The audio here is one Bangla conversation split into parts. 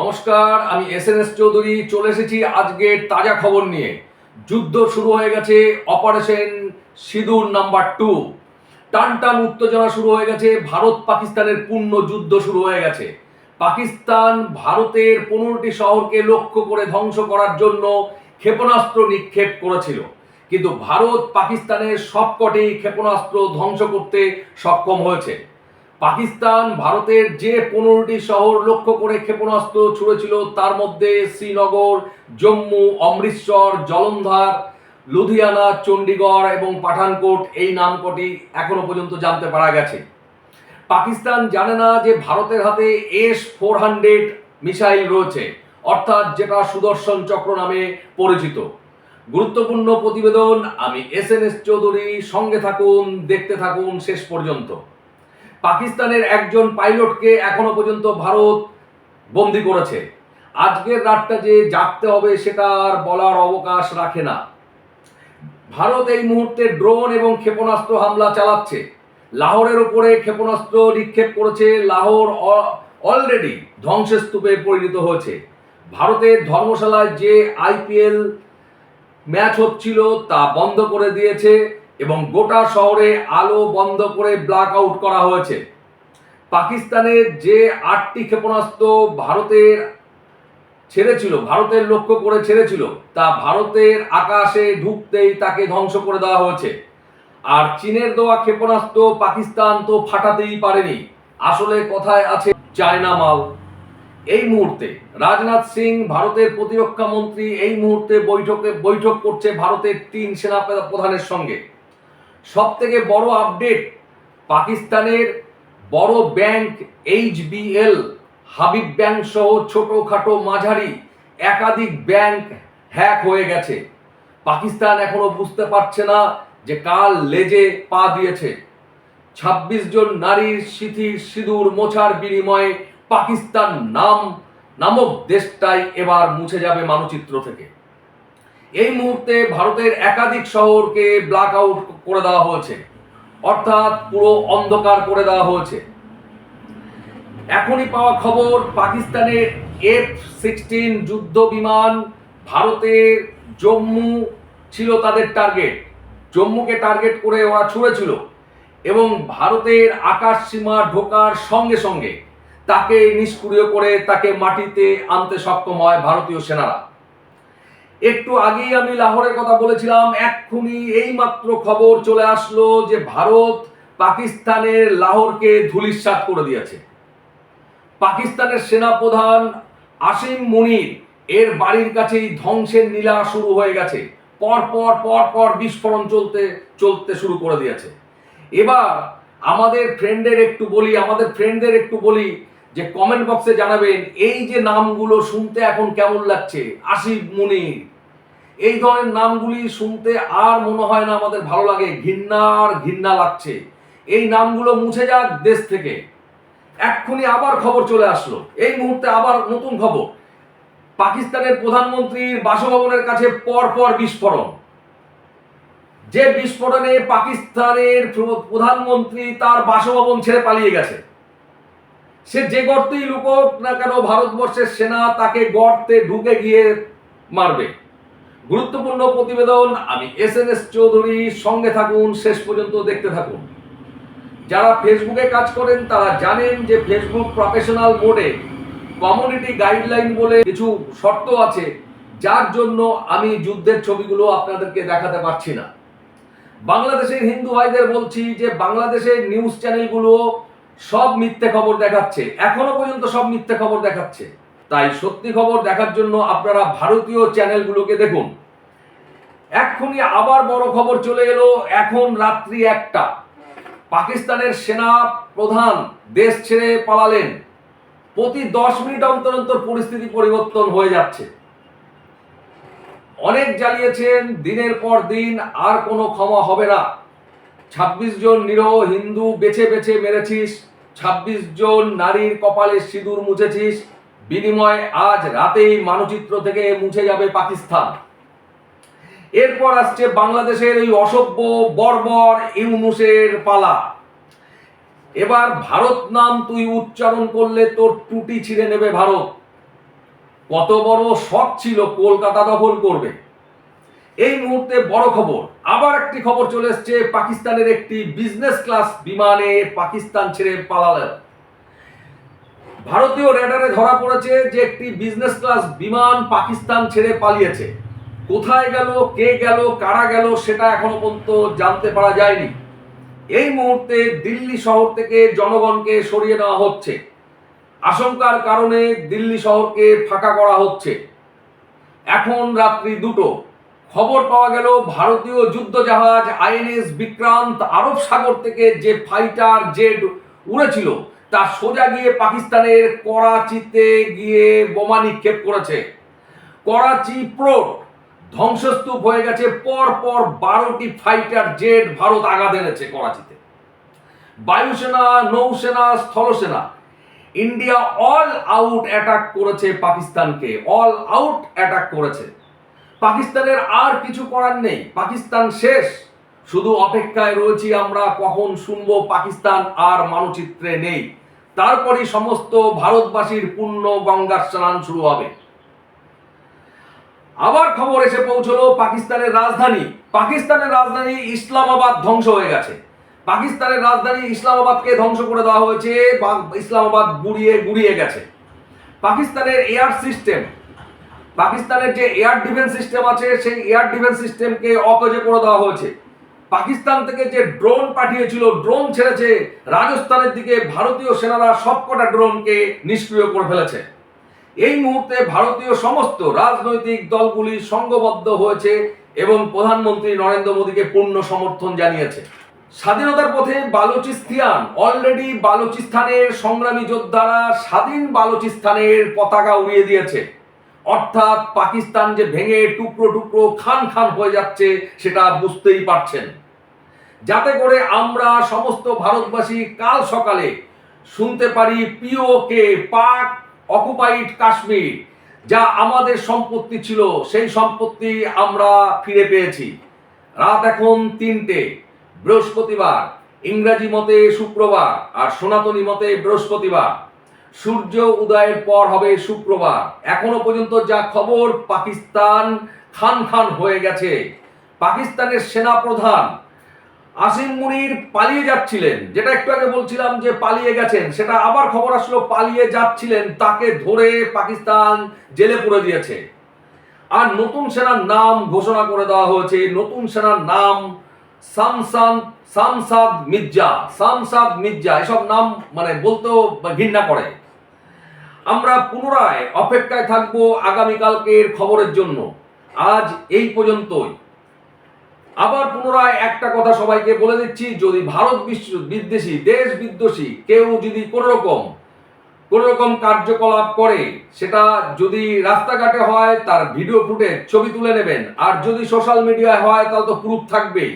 নমস্কার, আমি এস এন এস চৌধুরী, চলে এসেছি আজকের তাজা খবর নিয়ে। যুদ্ধ শুরু হয়ে গেছে, অপারেশন সিঁদুর নাম্বার টু। টান টান উত্তেজনা শুরু হয়ে গেছে, ভারত পাকিস্তানের পূর্ণ যুদ্ধ শুরু হয়ে গেছে। পাকিস্তান ভারতের পনেরোটি শহরকে লক্ষ্য করে ধ্বংস করার জন্য ক্ষেপণাস্ত্র নিক্ষেপ করেছিল। কিন্তু ভারত পাকিস্তানের সবকটি ক্ষেপণাস্ত্র ধ্বংস করতে সক্ষম হয়েছে। পাকিস্তান, ভারতের যে পনেরোটি শহর লক্ষ্য করে ক্ষেপণাস্ত্র ছুড়েছিল, তার মধ্যে শ্রীনগর, জম্মু, অমৃতসর, জলন্ধর, লুধিয়ানা চণ্ডীগড় এবং পাঠানকোট এই নামকটি এখনও পর্যন্ত জানতে পারা গেছে। পাকিস্তান জানে না যে ভারতের হাতে এস ফোর হান্ড্রেড মিসাইল রয়েছে, অর্থাৎ যেটা সুদর্শন চক্র নামে পরিচিত। গুরুত্বপূর্ণ প্রতিবেদন, আমি এস এন এস চৌধুরী, সঙ্গে থাকুন, দেখতে থাকুন, শেষ পর্যন্ত। পাকিস্তানের একজন পাইলটকে এখনও পর্যন্ত ভারত বন্দি করেছে। আজকের রাতটা যে জাগতে হবে সেটা আর বলার অবকাশ রাখে না। ভারত এই মুহূর্তে ড্রোন এবং ক্ষেপণাস্ত্র হামলা চালাচ্ছে। লাহোরের উপরে ক্ষেপণাস্ত্র নিক্ষেপ করেছে লাহোর অলরেডি ধ্বংসস্তূপে পরিণত হয়েছে। ভারতের ধর্মশালায় যে আইপিএল ম্যাচ হচ্ছিল তা বন্ধ করে দিয়েছে। এবং গোটা শহরে আলো বন্ধ করে ব্ল্যাক আউট করা হয়েছে। পাকিস্তানের যে আটটি ক্ষেপণাস্ত্র ভারতের ছেড়েছিল, ভারতের লক্ষ্য করে ছেড়েছিল, তা ভারতের আকাশে ঢুকতেই তাকে ধ্বংস করে দেওয়া হয়েছে। আর চীনের দেওয়া ক্ষেপণাস্ত্র পাকিস্তান তো ফাটাতেই পারেনি। আসলে কথায় আছে চায়না মাল? এই মুহূর্তে রাজনাথ সিং, ভারতের প্রতিরক্ষা মন্ত্রী, এই মুহূর্তে বৈঠকে বৈঠক করছে ভারতের তিন সেনা প্রধানের সঙ্গে। সব থেকে বড় আপডেট পাকিস্তানের বড় ব্যাংক এইচবিএল, হাবিব ব্যাংক সহ ছোটখাটো মাঝারি একাধিক ব্যাংক হ্যাক হয়ে গেছে। পাকিস্তান এখনও বুঝতে পারছে না যে কাল লেজে পা দিয়েছে। ছাব্বিশ জন নারীর সিথির সিঁদুর মোছার বিনিময়ে পাকিস্তান নাম, নামক দেশটাই এবার মুছে যাবে মানচিত্র থেকে। এই মুহূর্তে ভারতের একাধিক শহরকে ব্ল্যাক আউট করে দেওয়া হয়েছে। অর্থাৎ পুরো অন্ধকার করে দেওয়া হয়েছে। এখনই পাওয়া খবর পাকিস্তানের এফ সিক্সটিন যুদ্ধ বিমান ভারতের জম্মু ছিল তাদের টার্গেট জম্মুকে টার্গেট করে ওরা ছুঁড়েছিল এবং ভারতের আকাশ সীমা ঢোকার সঙ্গে সঙ্গে তাকে নিষ্ক্রিয় করে তাকে মাটিতে আনতে সক্ষম হয় ভারতীয় সেনারা। একটু আগেই আমি লাহোরের কথা বলেছিলাম, এক্ষুনি এই মাত্র খবর চলে আসলো যে ভারত পাকিস্তানের লাহোরকে ধুলিস্বাত করে দিয়েছে। পাকিস্তানের সেনাপ্রধান আসিম মুনির এর বাড়ির কাছেই ধ্বংসের নীলা শুরু হয়ে গেছে। পর পর পর পর বিস্ফোরণ চলতে চলতে শুরু করে দিয়েছে। এবার আমাদের ফ্রেন্ডের একটু বলি, আমাদের ফ্রেন্ডদের একটু বলি যে কমেন্ট বক্সে জানাবেন, এই যে নামগুলো শুনতে এখন কেমন লাগছে? আসিফ মুনির। এই ধরনের নামগুলি শুনতে আর মনে হয় না আমাদের ভালো লাগে। ঘৃণার ঘৃণা লাগছে। এই নামগুলো মুছে যাক দেশ থেকে। এক্ষুনি আবার খবর চলে আসলো। এই মুহূর্তে আবার নতুন খবর। পাকিস্তানের প্রধানমন্ত্রীর বাসভবনের কাছে পর পর বিস্ফোরণ। যে বিস্ফোরণে পাকিস্তানের প্রধানমন্ত্রী তার বাসভবন ছেড়ে পালিয়ে গেছে। সে যে গর্তেই লুকোক না কেন ভারতবর্ষের সেনা তাকে গর্তে ঢুকে গিয়ে মারবে। গুরুত্বপূর্ণ প্রতিবেদন, আমি এস এন এস চৌধুরী, সঙ্গে থাকুন, শেষ পর্যন্ত দেখতে থাকুন। যারা ফেসবুকে কাজ করেন, তারা জানেন যে ফেসবুক প্রফেশনাল মোডে কমিউনিটি গাইডলাইন বলে কিছু শর্ত আছে, যার জন্য আমি যুদ্ধের ছবিগুলো আপনাদেরকে দেখাতে পারছি না। বাংলাদেশের হিন্দু ভাইদের বলছি যে, বাংলাদেশের নিউজ চ্যানেলগুলো সব মিথ্যে খবর দেখাচ্ছে, এখনও পর্যন্ত সব মিথ্যে খবর দেখাচ্ছে। তাই সত্যি খবর দেখার জন্য আপনারা ভারতীয় চ্যানেলগুলোকে দেখুন। এক্ষুনি আবার বড় খবর চলে এলো, এখন রাত্রি একটা। পাকিস্তানের সেনা প্রধান দেশ ছেড়ে পালালেন। প্রতি দশ মিনিট অন্তর অন্তর পরিস্থিতি পরিবর্তন হয়ে যাচ্ছে। অনেক জ্বালিয়েছেন দিনের পর দিন আর কোনো ক্ষমা হবে না। ছাব্বিশ জন নিরহ হিন্দু বেছে বেছে মেরেছিস, ছাব্বিশ জন নারীর কপালে সিঁদুর মুছেছিস বিনিময়ে আজ রাতেই মানচিত্র থেকে মুছে যাবে পাকিস্তান। এরপর আসছে বাংলাদেশের এই অসভ্য বর্বর ইউনুসের পালা। এবার ভারত নাম তুই উচ্চারণ করলে তোর টুটি ছিঁড়ে নেবে ভারত। কত বড় শখ ছিল কলকাতা দখল করবে। এই মুহূর্তে বড় খবর। আবার একটি খবর চলে এসছে, পাকিস্তানের একটি বিজনেস ক্লাস বিমানে পাকিস্তান ছেড়ে পালালেন। ভারতীয় রেডারে ধরা পড়েছে যে একটি বিজনেস ক্লাস বিমান পাকিস্তান ছেড়ে পালিয়েছে। কোথায় গেল, কে গেল, কারা গেল, সেটা এখনও পর্যন্ত জানতে পারা যায়নি। এই মুহূর্তে দিল্লি শহর থেকে জনগণকে সরিয়ে নেওয়া হচ্ছে। আশঙ্কার কারণে দিল্লি শহরকে ফাঁকা করা হচ্ছে। এখন রাত্রি দুটো। খবর পাওয়া গেল, ভারতীয় যুদ্ধজাহাজ আইএনএস বিক্রান্ত আরব সাগর থেকে যে ফাইটার জেট উড়েছিল তা সোজা গিয়ে পাকিস্তানের করাচিতে গিয়ে বোমা নিক্ষেপ করেছে। করাচি পোর্ট ধ্বংসস্তূপ হয়ে গেছে পর পর বারোটি ফাইটার জেট ভারত আঘাত এনেছে করাচিতে। বায়ুসেনা, নৌসেনা, স্থলসেনা, ইন্ডিয়া অল আউট অ্যাটাক করেছে পাকিস্তানকে, অল আউট অ্যাটাক করেছে। পাকিস্তানের আর কিছু করার নেই, পাকিস্তান শেষ। শুধু অপেক্ষায় রয়েছি আমরা, কখন শুনব পাকিস্তান আর মানচিত্রে নেই। তারপরই সমস্ত ভারতবাসীর পূর্ণ গঙ্গার স্নান শুরু হবে। আবার খবর এসে পৌঁছলো পাকিস্তানের রাজধানী। পাকিস্তানের রাজধানী ইসলামাবাদ ধ্বংস হয়ে গেছে। পাকিস্তানের রাজধানী ইসলামাবাদকে ধ্বংস করে দেওয়া হয়েছে ইসলামাবাদ গুড়িয়ে গুড়িয়ে গেছে। পাকিস্তানের এয়ার সিস্টেম, পাকিস্তানের যে এয়ার ডিফেন্স সিস্টেম আছে, সেই এয়ার ডিফেন্স সিস্টেমকে অকেজে করে দেওয়া হয়েছে। পাকিস্তান থেকে যে ড্রোন পাঠিয়েছিল, ড্রোন ছেড়েছে, রাজস্থানের দিকে ভারতীয় সেনারা সবকটা ড্রোনকে নিষ্ক্রিয় করে ফেলেছে। এই মুহূর্তে ভারতীয় সমস্ত রাজনৈতিক দলগুলি সংঘবদ্ধ হয়েছে এবং প্রধানমন্ত্রী নরেন্দ্র মোদীকে পূর্ণ সমর্থন জানিয়েছে। স্বাধীনতার পথে বালুচিস্তান অলরেডি বালুচিস্তানের সংগ্রামী যোদ্ধারা স্বাধীন বালুচিস্তানের পতাকা উড়িয়ে দিয়েছে। অর্থাৎ পাকিস্তান যে ভেঙে টুকরো টুকরো খান খান হয়ে যাচ্ছে, সেটা বুঝতেই পারছেন। যাতে করে আমরা সমস্ত ভারতবাসী কাল সকালে শুনতে পারি পিওকে পাক অকুপাইড কাশ্মীর, যা আমাদের সম্পত্তি ছিল, সেই সম্পত্তি আমরা ফিরে পেয়েছি। রাত এখন তিনটে, বৃহস্পতিবার, ইংরাজি মতে শুক্রবার আর সনাতনী মতে বৃহস্পতিবার। সূর্য উদয়ের পর হবে শুক্রবার। এখনও পর্যন্ত যা খবর পাকিস্তান খান খান হয়ে গেছে। পাকিস্তানের সেনা প্রধান আসিম মুনির পালিয়ে যাচ্ছিলেন, যেটা একটু আগে বলছিলাম যে পালিয়ে গেছেন, সেটা আবার খবর আসলো, পালিয়ে যাচ্ছিলেন, তাকে ধরে পাকিস্তান জেলে পুরে দিয়েছে। আর নতুন সেনার নাম ঘোষণা করে দেওয়া হয়েছে নতুন সেনার নাম সামসান, সামসাদ মির্জা সামসাদ মির্জা, এসব নাম মানে বলতেও ঘৃণা করে। আমরা পুনরায় অপেক্ষায় থাকব আগামীকালকের খবরের জন্য। আজ এই পর্যন্তই। আবার পুনরায় একটা কথা সবাইকে বলে দিচ্ছি, যদি ভারত বিশ্ব বিদ্বেষী, দেশ বিদ্বেষী, কেউ যদি কোনো রকম কোনো রকম কার্যকলাপ করে, সেটা যদি রাস্তাঘাটে হয়, তার ভিডিও ফুটেজ, ছবি তুলে নেবেন। আর যদি সোশ্যাল মিডিয়ায় হয়, তাহলে তো প্রুফ থাকবেই।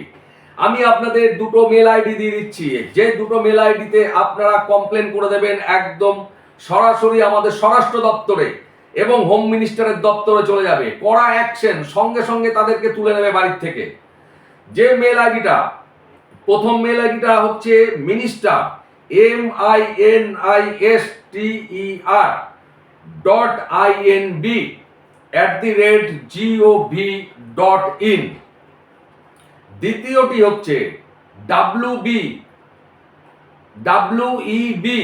আমি আপনাদের দুটো মেল আইডি দিয়ে দিচ্ছি। যে দুটো মেল আইডিতে আপনারা কমপ্লেন করে দেবেন, একদম সরাসরি আমাদের স্বরাষ্ট্র দপ্তরে এবং হোম মিনিস্টারের দপ্তরে চলে যাবে। কড়া অ্যাকশন সঙ্গে সঙ্গে তাদেরকে তুলে নেবে বাড়ির থেকে। যে মেল আইডিটা, প্রথম মেল আইডিটা হচ্ছে minister M I N I S T E R dot I N B at the rate G O V dot in দ্বিতীয়টি হচ্ছে W B W E B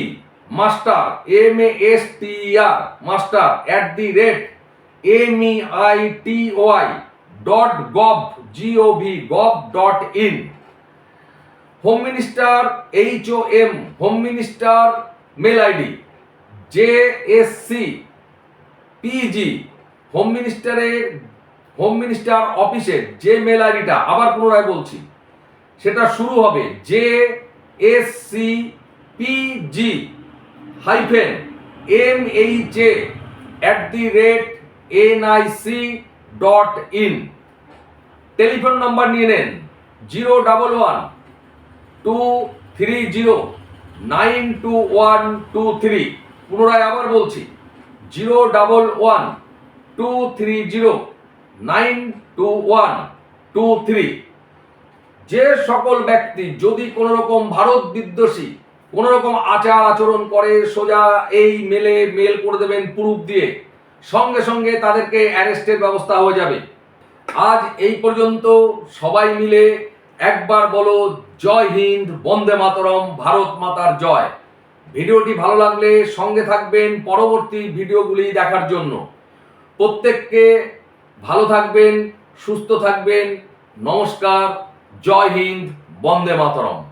master M A S T R master at the rate M E I T Y dot gov G O V gov dot in home minister H O M home minister mail ID J S C PG home মিনিস্টারের হোম মিনিস্টার অফিসের যে মেল আইডিটা আবার পুনরায় বলছি, সেটা শুরু হবে J S C P G hyphen M H A at the rate N I C dot in telephone number নিয়ে নেন zero double one two three zero nine two one two three পুনরায় আবার বলছি zero double one two three zero nine two one two three যে সকল ব্যক্তি যদি কোনো রকম ভারত বিদ্বেষী কোনো রকম আচার আচরণ করে, সোজা এই মেলে, মেল করে দেবেন প্রুফ দিয়ে। সঙ্গে সঙ্গে তাদেরকে অ্যারেস্টের ব্যবস্থা হয়ে যাবে। আজ এই পর্যন্ত সবাই মিলে একবার বলো, জয় হিন্দ, বন্দে মাতরম, ভারত মাতার জয়। ভিডিওটি ভালো লাগলে সঙ্গে থাকবেন পরবর্তী ভিডিওগুলি দেখার জন্য। প্রত্যেককে ভালো থাকবেন, সুস্থ থাকবেন। নমস্কার, জয় হিন্দ, বন্দে মাতরম।